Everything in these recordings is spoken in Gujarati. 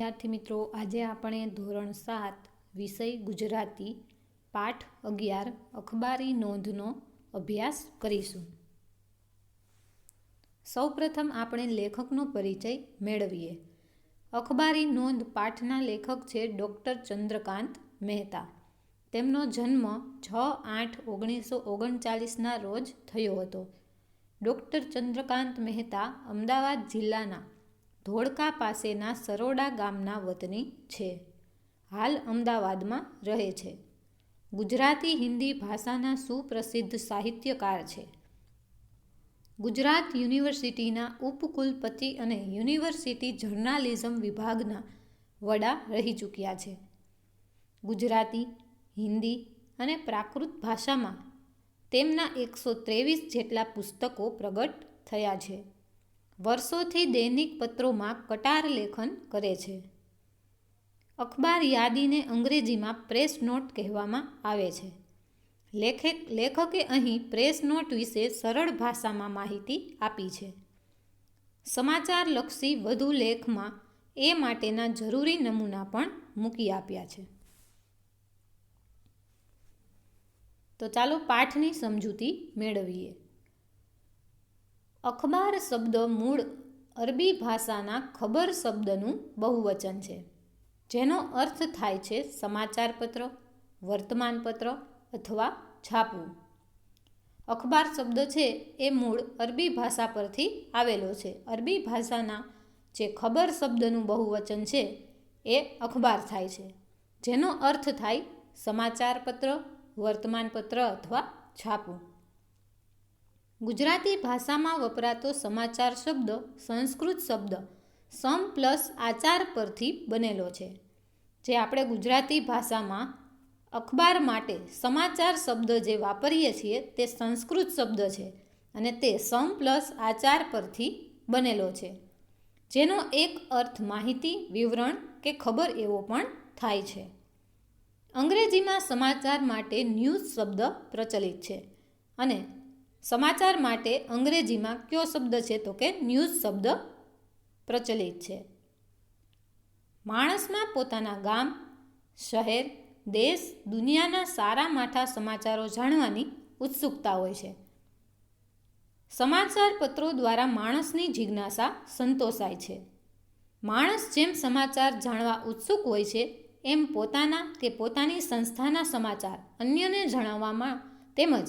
વિદ્યાર્થી મિત્રો, આજે આપણે ધોરણ સાત, વિષય ગુજરાતી, પાઠ અગિયાર, અખબારી નોંધનો અભ્યાસ કરીશું. સૌપ્રથમ આપણે લેખકનો પરિચય મેળવીએ. અખબારી નોંધ પાઠના લેખક છે ડૉક્ટર ચંદ્રકાંત મહેતા. તેમનો જન્મ છ આઠ ઓગણીસો ઓગણચાલીસના રોજ થયો હતો. ડૉક્ટર ચંદ્રકાંત મહેતા અમદાવાદ જિલ્લાના ધોળકા પાસેના સરોડા ગામના વતની છે. હાલ અમદાવાદમાં રહે છે. ગુજરાતી હિન્દી ભાષાના સુપ્રસિદ્ધ સાહિત્યકાર છે. ગુજરાત યુનિવર્સિટીના ઉપકુલપતિ અને યુનિવર્સિટી જર્નાલિઝમ વિભાગના વડા રહી ચૂક્યા છે. ગુજરાતી, હિન્દી અને પ્રાકૃત ભાષામાં તેમના એકસો ત્રેવીસ જેટલા પુસ્તકો પ્રગટ થયા છે. વર્ષોથી દૈનિક પત્રોમાં કટાર લેખન કરે છે. અખબાર યાદીને અંગ્રેજીમાં પ્રેસ નોટ કહેવામાં આવે છે. લેખક લેખકે અહીં પ્રેસ નોટ વિશે સરળ ભાષામાં માહિતી આપી છે. સમાચારલક્ષી વધુ લેખમાં એ માટેના જરૂરી નમૂના પણ મૂકી આપ્યા છે. તો ચાલો પાઠની સમજૂતી મેળવીએ. અખબાર શબ્દ મૂળ અરબી ભાષાના ખબર શબ્દનું બહુવચન છે. જેનો અર્થ થાય છે સમાચારપત્ર, વર્તમાનપત્ર અથવા છાપવું. અખબાર શબ્દ છે એ મૂળ અરબી ભાષા પરથી આવેલો છે. અરબી ભાષાના જે ખબર શબ્દનું બહુવચન છે એ અખબાર થાય છે. જેનો અર્થ થાય સમાચારપત્ર, વર્તમાનપત્ર અથવા છાપવું. ગુજરાતી ભાષામાં વપરાતો સમાચાર શબ્દ, સંસ્કૃત શબ્દ, સમ પ્લસ આચાર પરથી બનેલો છે. જે આપણે ગુજરાતી ભાષામાં અખબાર માટે સમાચાર શબ્દ જે વાપરીએ છીએ તે સંસ્કૃત શબ્દ છે અને તે સમ પ્લસ આચાર પરથી બનેલો છે. જેનો એક અર્થ માહિતી, વિવરણ કે ખબર એવો પણ થાય છે. અંગ્રેજીમાં સમાચાર માટે ન્યૂઝ શબ્દ પ્રચલિત છે અને સમાચાર માટે અંગ્રેજીમાં કયો શબ્દ છે તો કે ન્યૂઝ શબ્દ પ્રચલિત છે? માણસમાં પોતાના ગામ, શહેર, દેશ, દુનિયાના સારા માઠા સમાચારો જાણવાની ઉત્સુકતા હોય છે. સમાચાર પત્રો દ્વારા માણસની જિજ્ઞાસા સંતોષાય છે. માણસ જેમ સમાચાર જાણવા ઉત્સુક હોય છે, એમ પોતાના કે પોતાની સંસ્થાના સમાચાર અન્યને જણાવવામાં તેમજ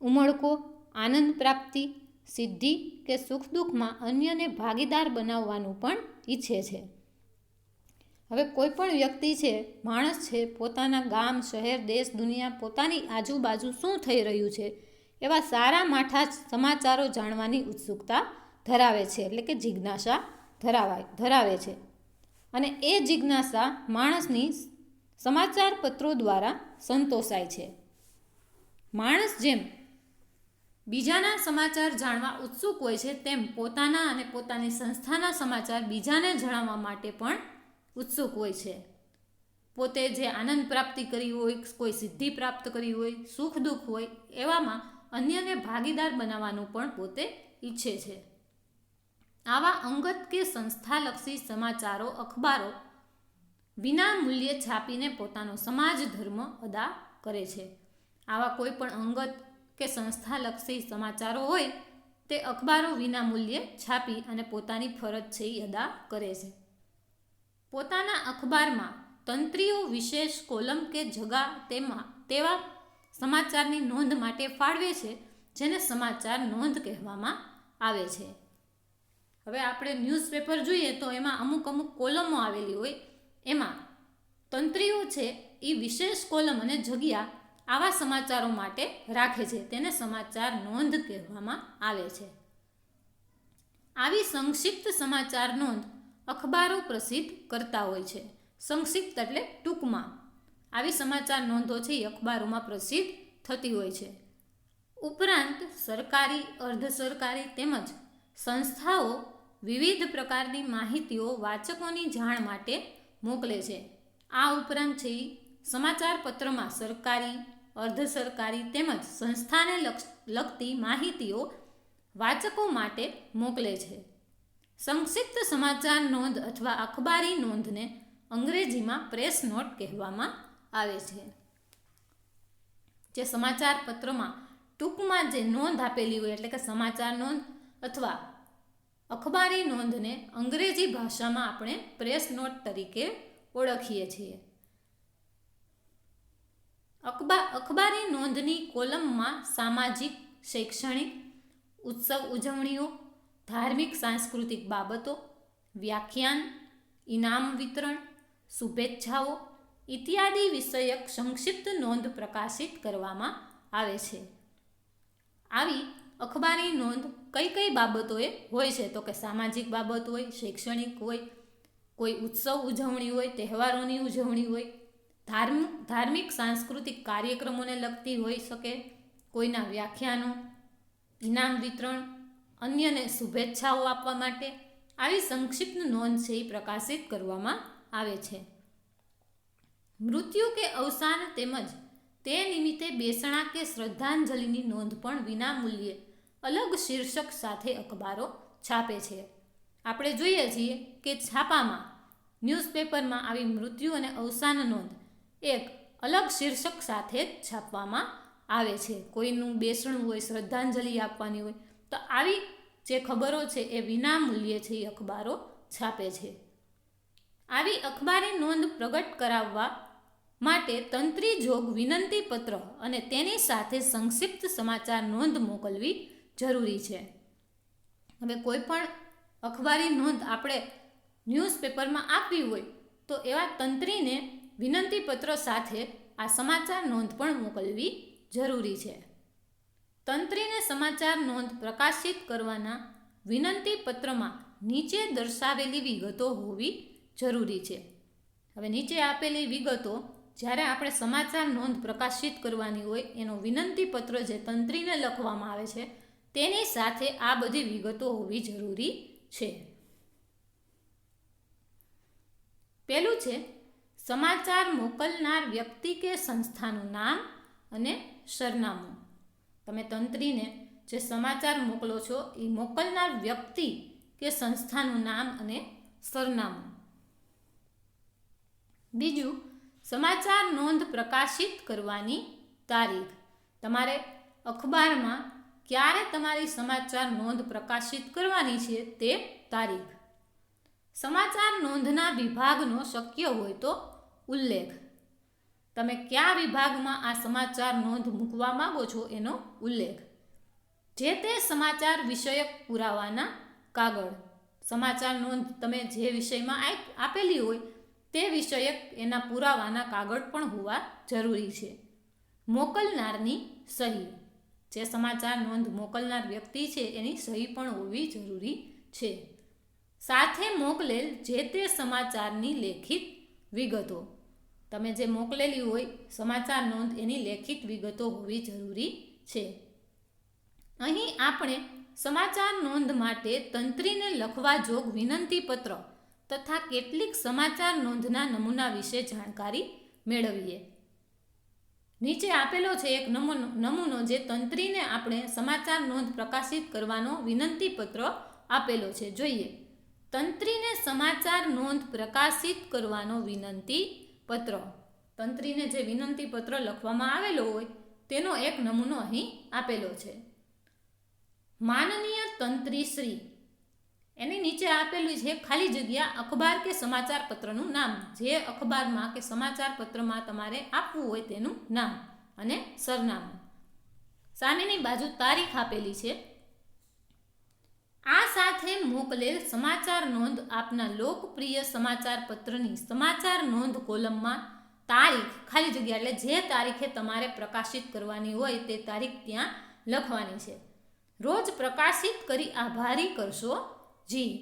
ઉમળકો આનંદ પ્રાપ્તિ, સિદ્ધિ કે સુખ દુઃખમાં અન્યને ભાગીદાર બનાવવાનું પણ ઈચ્છે છે. હવે કોઈ પણ વ્યક્તિ છે, માણસ છે, પોતાના ગામ, શહેર, દેશ, દુનિયા, પોતાની આજુબાજુ શું થઈ રહ્યું છે, એવા સારા માઠા સમાચારો જાણવાની ઉત્સુકતા ધરાવે છે, એટલે કે જિજ્ઞાસા ધરાવાય, ધરાવે છે. અને એ જિજ્ઞાસા માણસની સમાચાર પત્રો દ્વારા સંતોષાય છે. માણસ જેમ બીજાના સમાચાર જાણવા ઉત્સુક હોય છે તેમ પોતાના અને પોતાની સંસ્થાના સમાચાર બીજાને જણાવવા માટે પણ ઉત્સુક હોય છે. પોતે જે આનંદ પ્રાપ્તિ કરી હોય, કોઈ સિદ્ધિ પ્રાપ્ત કરી હોય, સુખ દુઃખ હોય, એવામાં અન્યને ભાગીદાર બનાવવાનું પણ પોતે ઈચ્છે છે. આવા અંગત કે સંસ્થાલક્ષી સમાચારો, અખબારો વિના મૂલ્યે છાપીને પોતાનો સમાજ ધર્મ અદા કરે છે. આવા કોઈ પણ અંગત કે સંસ્થાલક્ષી સમાચારો હોય, તે અખબારો વિના મૂલ્યે છાપી અને પોતાની ફરજ છે એ અદા કરે છે. પોતાના અખબારમાં તંત્રીઓ વિશેષ કોલમ કે જગા તેમાં તેવા સમાચારની નોંધ માટે ફાળવે છે, જેને સમાચાર નોંધ કહેવામાં આવે છે. હવે આપણે ન્યૂઝપેપર જોઈએ તો એમાં અમુક અમુક કોલમો આવેલી હોય. એમાં તંત્રીઓ છે એ વિશેષ કોલમ અને જગ્યા આવા સમાચારો માટે રાખે છે. તેને સમાચાર નોંધ કહેવામાં આવે છે. આવી સંક્ષિપ્ત સમાચાર નોંધ અખબારો પ્રસિદ્ધ કરતા હોય છે. સંક્ષિપ્ત એટલે ટૂંકમાં. આવી સમાચાર નોંધો છે એ અખબારોમાં પ્રસિદ્ધ થતી હોય છે. ઉપરાંત સરકારી, અર્ધ સરકારી તેમજ સંસ્થાઓ વિવિધ પ્રકારની માહિતીઓ વાચકોની જાણ માટે મોકલે છે. આ ઉપરાંત છે સમાચાર પત્રમાં સરકારી અર્ધ સરકારી તેમજ સંસ્થાને લગતી માહિતીઓ વાચકો માટે મોકલે છે. સંક્ષિપ્ત સમાચાર નોંધ અથવા અખબારી નોંધને અંગ્રેજીમાં પ્રેસ નોટ કહેવામાં આવે છે. જે સમાચાર પત્રમાં ટૂંકમાં જે નોંધ આપેલી હોય, એટલે કે સમાચાર નોંધ અથવા અખબારી નોંધને અંગ્રેજી ભાષામાં આપણે પ્રેસ નોટ તરીકે ઓળખીએ છીએ. અખબા, અખબારી નોંધની કોલમમાં સામાજિક, શૈક્ષણિક ઉત્સવ ઉજવણીઓ, ધાર્મિક, સાંસ્કૃતિક બાબતો, વ્યાખ્યાન, ઇનામ વિતરણ, શુભેચ્છાઓ ઇત્યાદિ વિષયક સંક્ષિપ્ત નોંધ પ્રકાશિત કરવામાં આવે છે. આવી અખબારી નોંધ કઈ કઈ બાબતોએ હોય છે? તો કે સામાજિક બાબત હોય, શૈક્ષણિક હોય, કોઈ ઉત્સવ ઉજવણી હોય, તહેવારોની ઉજવણી હોય ધાર્મ, ધાર્મિક, સાંસ્કૃતિક કાર્યક્રમોને લગતી હોઈ શકે કોઈના વ્યાખ્યાનો, ઇનામ વિતરણ, અન્યને શુભેચ્છાઓ આપવા માટે આવી સંક્ષિપ્ત નોંધ છે એ પ્રકાશિત કરવામાં આવે છે. મૃત્યુ કે અવસાન તેમજ તે નિમિત્તે બેસણા કે શ્રદ્ધાંજલિની નોંધ પણ વિનામૂલ્યે અલગ શીર્ષક સાથે અખબારો છાપે છે. આપણે જોઈએ છીએ કે છાપામાં ન્યૂઝપેપરમાં આવી મૃત્યુ અને અવસાન નોંધ એક અલગ શીર્ષક સાથે જ છાપવામાં આવે છે. કોઈનું બેસણું હોય, શ્રદ્ધાંજલિ આપવાની હોય, તો આવી જે ખબરો છે એ વિનામૂલ્યે છે એ અખબારો છાપે છે. આવી અખબારી નોંધ પ્રગટ કરાવવા માટે તંત્રી જોગ વિનંતી પત્ર અને તેની સાથે સંક્ષિપ્ત સમાચાર નોંધ મોકલવી જરૂરી છે. હવે કોઈ પણ અખબારી નોંધ આપણે ન્યૂઝપેપરમાં આપવી હોય, તો એવા તંત્રીને વિનંતી પત્ર સાથે આ સમાચાર નોંધ પણ મોકલવી જરૂરી છે. તંત્રીને સમાચાર નોંધ પ્રકાશિત કરવાના વિનંતી પત્રમાં નીચે દર્શાવેલી વિગતો હોવી જરૂરી છે. હવે નીચે આપેલી વિગતો, જ્યારે આપણે સમાચાર નોંધ પ્રકાશિત કરવાની હોય, એનો વિનંતી પત્ર જે તંત્રીને લખવામાં આવે છે, તેની સાથે આ બધી વિગતો હોવી જરૂરી છે. પહેલું છે સમાચાર મોકલનાર વ્યક્તિ કે સંસ્થાનું નામ અને સરનામું. તમે તંત્રીને જે સમાચાર મોકલો છો એ મોકલનાર વ્યક્તિ કે સંસ્થાનું નામ અને સરનામું. બીજું, સમાચાર નોંધ પ્રકાશિત કરવાની તારીખ. તમારે અખબારમાં ક્યારે તમારી સમાચાર નોંધ પ્રકાશિત કરવાની છે તે તારીખ. સમાચાર નોંધના વિભાગનો શક્ય હોય તો ઉલ્લેખ. તમે કયા વિભાગમાં આ સમાચાર નોંધ મૂકવા માંગો છો એનો ઉલ્લેખ. જે તે સમાચાર વિષયક પુરાવાના કાગળ. સમાચાર નોંધ તમે જે વિષયમાં આપેલી હોય તે વિષયક એના પુરાવાના કાગળ પણ હોવા જરૂરી છે. મોકલનારની સહી. જે સમાચાર નોંધ મોકલનાર વ્યક્તિ છે એની સહી પણ હોવી જરૂરી છે. સાથે મોકલેલ જે તે સમાચારની લેખિત વિગતો. તમે જે મોકલેલી હોય, સમાચાર નોંધ એની લેખિત વિગતો હોવી જરૂરી છે. અહીં આપણે સમાચાર નોંધ માટે તંત્રીને લખવા જોગ વિનંતી પત્ર તથા કેટલીક સમાચાર નોંધના નમૂના વિશે જાણકારી મેળવીએ. નીચે આપેલો છે એક નમૂનો નમૂનો જે તંત્રીને આપણે સમાચાર નોંધ પ્રકાશિત કરવાનો વિનંતી પત્ર આપેલો છે. જોઈએ. તંત્રીને સમાચાર નોંધ પ્રકાશિત કરવાનો વિનંતી પત્ર. તંત્રીને જે વિનંતી પત્ર લખવામાં આવેલો હોય, તેનો એક નમૂનો અહીં આપેલો છે. માનનીય તંત્રી શ્રી, એની નીચે આપેલું છે ખાલી જગ્યા અખબાર કે સમાચાર પત્રનું નામ, જે અખબારમાં કે સમાચાર પત્રમાં તમારે આપવું હોય તેનું નામ અને સરનામું. સામેની બાજુ તારીખ આપેલી છે. આ સાથે મોકલેલ સમાચાર નોંધ આપના લોકપ્રિય સમાચાર પત્રની સમાચાર નોંધ કોલમમાં તારીખ, ખાલી જગ્યા એટલે જે તારીખે તમારે પ્રકાશિત કરવાની હોય તે તારીખ ત્યાં લખવાની છે. રોજ પ્રકાશિત કરી આભારી કરશો? જી.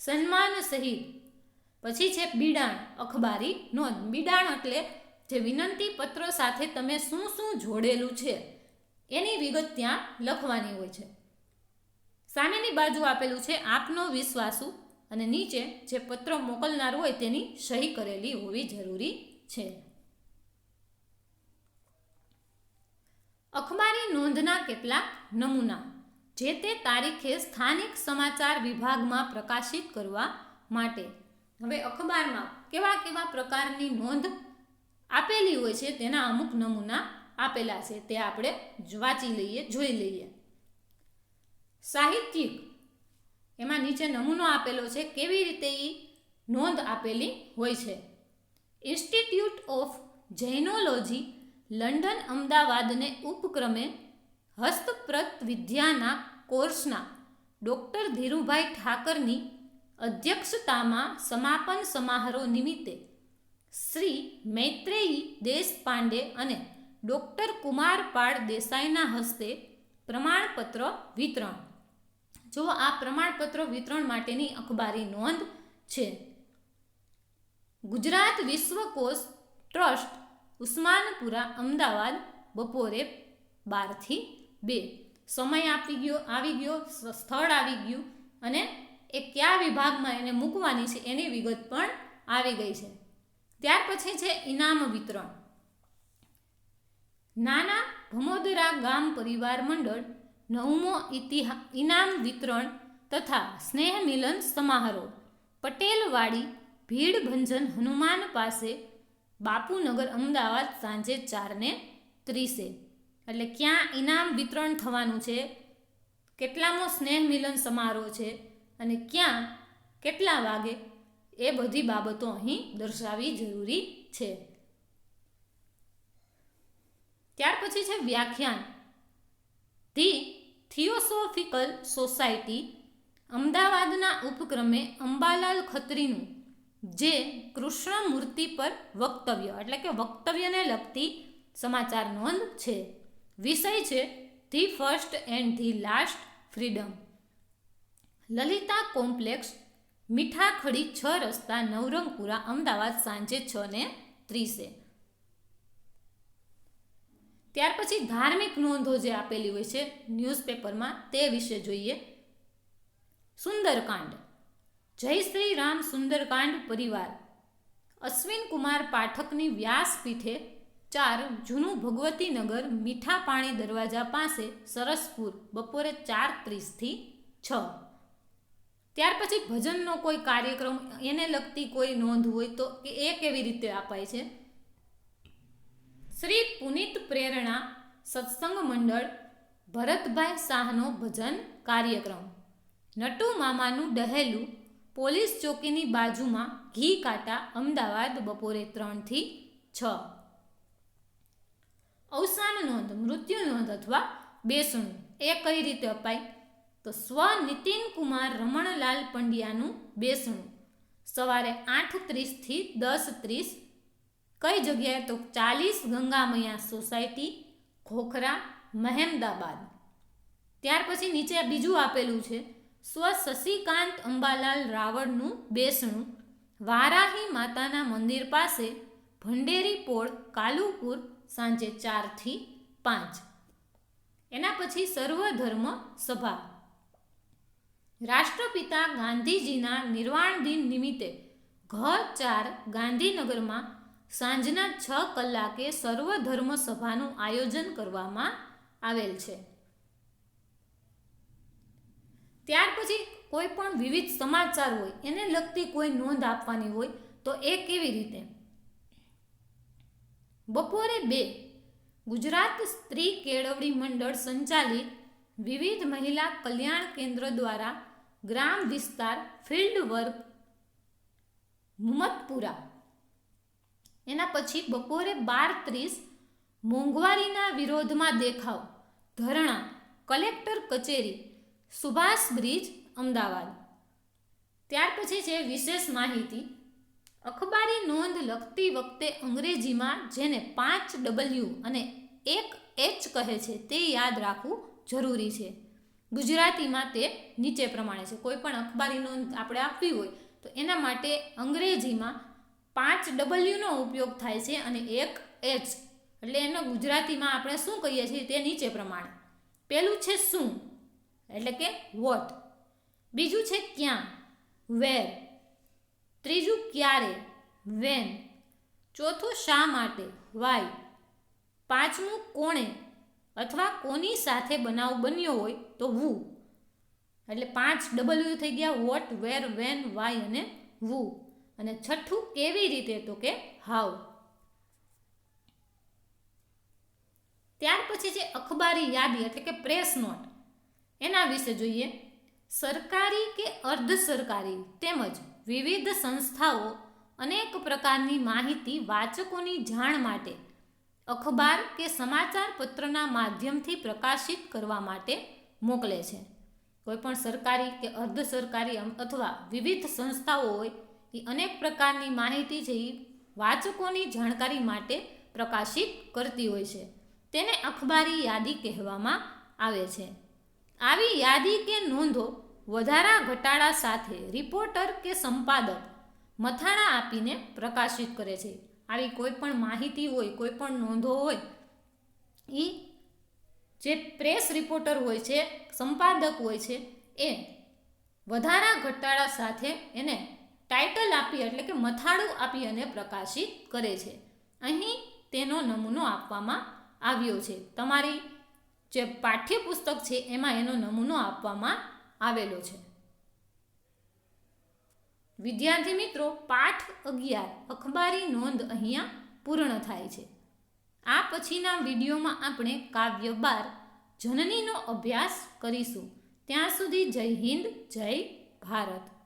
સન્માન સહિત પછી છે બિડાણ, અખબારી નોંધ. બિડાણ એટલે જે વિનંતી પત્ર સાથે તમે શું શું જોડેલું છે, એની વિગત ત્યાં લખવાની હોય છે. સામેની બાજુ આપેલું છે આપનો વિશ્વાસુ અને નીચે જે પત્ર મોકલનાર હોય તેની સહી કરેલી હોવી જરૂરી છે. અખબારી નોંધના કેટલાક નમૂના. જે તે તારીખે સ્થાનિક સમાચાર વિભાગમાં પ્રકાશિત કરવા માટે. હવે અખબારમાં કેવા કેવા પ્રકારની નોંધ આપેલી હોય છે તેના અમુક નમૂના આપેલા છે તે આપણે વાંચી લઈએ, જોઈ લઈએ. સાહિત્યિક. એમાં નીચે નમૂનો આપેલો છે કેવી રીતે એ નોંધ આપેલી હોય છે. ઇન્સ્ટિટ્યૂટ ઓફ જૈનોલોજી લંડન અમદાવાદને ઉપક્રમે હસ્તપ્રત વિદ્યાના કોર્સના ડૉક્ટર ધીરુભાઈ ઠાકરની અધ્યક્ષતામાં સમાપન સમારોહ નિમિત્તે શ્રી મૈત્રેયી દેશપાંડે અને ડૉક્ટર કુમારપાળ દેસાઈના હસ્તે પ્રમાણપત્ર વિતરણ જો આ પ્રમાણપત્ર વિતરણ માટેની અખબારી નોંધ છે. ગુજરાત વિશ્વકોશ ટ્રસ્ટ ઉસ્માનપુરા અમદાવાદ બપોરે બારથી બે. સમય આપી ગયો, આવી ગયો સ્થળ આવી ગયું અને એ કયા વિભાગમાં એને મૂકવાની છે એની વિગત પણ આવી ગઈ છે. ત્યાર પછી છે ઇનામ વિતરણ. નાના ભમોદરા ગામ પરિવાર મંડળ નવમો ઇતિહા, ઇનામ વિતરણ તથા સ્નેહ મિલન સમારોહ. પટેલવાડી ભીડ ભંજન હનુમાન પાસે બાપુનગર અમદાવાદ સાંજે ચારને ત્રીસે. એટલે ક્યાં ઇનામ વિતરણ થવાનું છે? કેટલામો સ્નેહ મિલન સમારોહ છે અને ક્યાં કેટલા વાગે? એ બધી બાબતો અહીં દર્શાવવી જરૂરી છે. ત્યાર પછી છે વ્યાખ્યાન. ધી થિયોસોફિકલ સોસાયટી અમદાવાદના ઉપક્રમે અંબાલાલ ખત્રીનું, જે કૃષ્ણમૂર્તિ પર વક્તવ્ય, એટલે કે વક્તવ્યને લગતી સમાચાર નોંધ છે. વિષય છે, the first and the last freedom Lalita complex, Mithakhali છ રસ્તા નવરંગપુરા, અમદાવાદ સાંજે છ ને ત્રીસે. ત્યાર પછી ધાર્મિક નોંધો જે આપેલી હોય છે ન્યૂઝપેપરમાં તે વિશે જોઈએ. સુંદરકાંડ. જય શ્રી રામ સુંદરકાંડ પરિવાર. અશ્વિન કુમાર પાઠકની વ્યાસપીઠે ચાર જૂનું ભગવતીનગર મીઠા પાણી દરવાજા પાસે સરસપુર બપોરે ચાર ત્રીસથી છ. ત્યાર પછી ભજનનો કોઈ કાર્યક્રમ એને લગતી કોઈ નોંધ હોય તો એ કેવી રીતે અપાય છે? શ્રી પુનિત પ્રેરણા સત્સંગ મંડળ, ભરતભાઈ શાહનો ભજન કાર્યક્રમ. નટુ મામાનું ડહેલું પોલીસ ચોકીની બાજુમાં ઘી કાંટા અમદાવાદ બપોરે ત્રણથી છ. અવસાન નોંધ, મૃત્યુ નોંધ અથવા બેસણું, એ કઈ રીતે અપાય? તો સ્વ નીતિન કુમાર રમણલાલ પંડ્યાનું બેસણું. સવારે આઠ ત્રીસથી દસ ત્રીસ કઈ જગ્યાએ તો ચાલીસ ગંગામૈયા સોસાયટી, ખોખરા, મહેમદાબાદ. ત્યાર પછી નીચે બીજું આપેલું છે, સ્વ શશિકાંત અંબાલાલ રાવળનું બેસણું, વારાહી માતાના મંદિર પાસે, ભંડેરી પોળ, કાલુપુર, સાંજે ચારથી પાંચ. એના પછી સર્વધર્મ સભા. રાષ્ટ્રપિતા ગાંધીજીના નિર્વાણ દિન નિમિત્તે ઘ ચાર ગાંધીનગરમાં સાંજના છ કલાકે સર્વધર્મ સભાનું આયોજન કરવામાં આવેલ છે. ત્યાર પછી કોઈ પણ વિવિધ સમાચાર હોય, એને લગતી કોઈ નોંધ આપવાની હોય, તો એ કેવી રીતે? બપોરે બે, ગુજરાત સ્ત્રી કેળવણી મંડળ સંચાલિત વિવિધ મહિલા કલ્યાણ કેન્દ્ર દ્વારા ગ્રામ વિસ્તાર ફિલ્ડ વર્ક મુમતપુરા એના પછી બપોરે બાર ત્રીસ મોંઘવારીના વિરોધમાં દેખાવ. ધરણા, કલેક્ટર કચેરી, સુભાષ બ્રિજ, અમદાવાદ. ત્યાર પછી છે વિશેષ માહિતી. અખબારી નોંધ લખતી વખતે અંગ્રેજીમાં જેને પાંચ ડબલ્યુ અને એક એચ કહે છે તે યાદ રાખવું જરૂરી છે. ગુજરાતીમાં તે નીચે પ્રમાણે છે. કોઈ પણ અખબારી નોંધ આપણે આપવી હોય તો એના માટે અંગ્રેજીમાં પાંચ ડબલ્યુનો ઉપયોગ થાય છે અને એક એચ એટલે એનો ગુજરાતીમાં આપણે શું કહીએ છીએ તે નીચે પ્રમાણે. પહેલું છે શું? એટલે કે વોટ બીજું છે ક્યાં? વેર ત્રીજું ક્યારે? વેન ચોથું શા માટે? વાય પાંચમું કોણે? અથવા કોની સાથે બનાવ બન્યો હોય તો વુ એટલે પાંચ ડબલ્યુ થઈ ગયા વોટ વેર વેન વાય અને વુ અને છઠ્ઠું કેવી રીતે તો કે હાઉ ત્યાર પછી છે અખબારી યાદી એટલે કે પ્રેસ નોટ એના વિશે જોઈએ. સરકારી કે અર્ધ સરકારી તેમજ વિવિધ સંસ્થાઓ અનેક પ્રકારની માહિતી વાચકોની જાણ માટે, અખબાર કે સમાચાર પત્રના માધ્યમથી પ્રકાશિત કરવા માટે મોકલે છે. કોઈપણ સરકારી કે અર્ધ સરકારી અથવા વિવિધ સંસ્થાઓ હોય એ અનેક પ્રકારની માહિતી જે વાચકોની જાણકારી માટે પ્રકાશિત કરતી હોય છે. તેને અખબારી યાદી કહેવામાં આવે છે. આવી યાદી કે નોંધો વધારા ઘટાડા સાથે રિપોર્ટર કે સંપાદક મથાણા આપીને પ્રકાશિત કરે છે. આવી કોઈ પણ માહિતી હોય, કોઈ પણ નોંધો હોય એ જે પ્રેસ રિપોર્ટર હોય છે, સંપાદક હોય છે, એ વધારા ઘટાડા સાથે એને ટાઇટલ આપી એટલે કે મથાળું આપી અને પ્રકાશિત કરે છે. અહીં તેનો નમૂનો આપવામાં આવ્યો છે. તમારી જે પાઠ્યપુસ્તક છે એમાં એનો નમૂનો આપવામાં આવેલો છે. વિદ્યાર્થી મિત્રો, પાઠ અગિયાર, અખબારી નોંધ અહીંયા પૂર્ણ થાય છે. આ પછીના વિડીયોમાં આપણે કાવ્ય બાર, જનનીનો અભ્યાસ કરીશું. ત્યાં સુધી જય હિન્દ, જય ભારત.